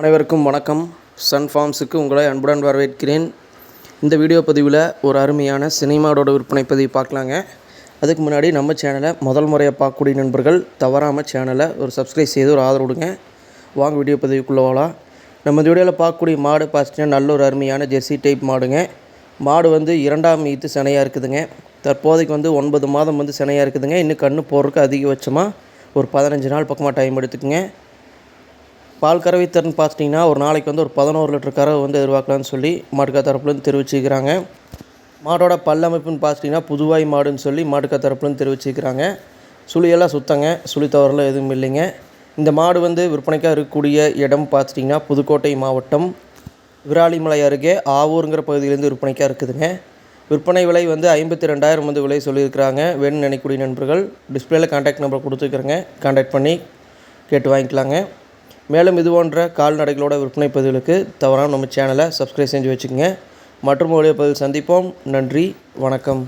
அனைவருக்கும் வணக்கம். சன் ஃபார்ம்ஸுக்கு உங்களை அன்புடன் வரவேற்கிறேன். இந்த வீடியோ பதிவில் ஒரு அருமையான சினிமாடோட விற்பனை பதிவு பார்க்கலாங்க. அதுக்கு முன்னாடி நம்ம சேனலை முதல் முறையாக பார்க்கக்கூடிய நண்பர்கள் தவறாமல் சேனலை ஒரு சப்ஸ்கிரைப் செய்து ஒரு ஆதரவு கொடுங்க. வாங்க வீடியோ பதிவுக்குள்ளே போகலாம் நம்ம இந்த வீடியோவில் பார்க்கக்கூடிய மாடு பார்த்துட்டிங்கன்னா நல்ல ஒரு அருமையான ஜெர்சி டைப் மாடுங்க. மாடு வந்து இரண்டாம் ஈத்து சினையாக இருக்குதுங்க. தற்போதைக்கு வந்து ஒன்பது மாதம் வந்து சினையாக இருக்குதுங்க. இன்னும் கன்று போடுறதுக்கு அதிகபட்சமாக ஒரு பதினஞ்சு நாள் பக்கமாக டைம் எடுத்துக்குங்க. பால் கறவை திறன் பார்த்துட்டிங்கன்னா ஒரு நாளைக்கு வந்து ஒரு பதினோரு லிட்டர் கறவை வந்து எதிர்பார்க்கலாம்னு சொல்லி மாட்டுக்கா தரப்புலேருந்து தெரிவிச்சிக்கிறாங்க. மாடோட பல்லமைப்புன்னு பார்த்துட்டிங்கன்னா புதுவாய் மாடுன்னு சொல்லி மாட்டுக்கா தரப்புலேருந்து தெரிவிச்சுக்கிறாங்க. சுழியெல்லாம் சுத்தங்க சுழி தவறலாம் எதுவும் இல்லைங்க. இந்த மாடு வந்து விற்பனைக்காக இருக்கக்கூடிய இடம் பார்த்துட்டிங்கன்னா புதுக்கோட்டை மாவட்டம் விராலிமலை அருகே ஆவூருங்கிற பகுதியிலேருந்து விற்பனைக்காக இருக்குதுங்க. விற்பனை விலை வந்து ஐம்பத்தி ரெண்டாயிரம் வந்து விலை சொல்லியிருக்கிறாங்க. வேணும்னு நினைக்கக்கூடிய நண்பர்கள் டிஸ்பிளேயில் கான்டாக்ட் நம்பர் கொடுத்துருக்குறேங்க. கான்டாக்ட் பண்ணி கேட்டு வாங்கிக்கலாங்க. மேலும் இது போன்ற கால்நடைகளோட விற்பனை பதிவுகளுக்கு தவறாமல் நம்ம சேனலை சப்ஸ்கிரைப் செஞ்சு வச்சுக்கோங்க. மற்றும் ஒரு பதில் சந்திப்போம். நன்றி. வணக்கம்.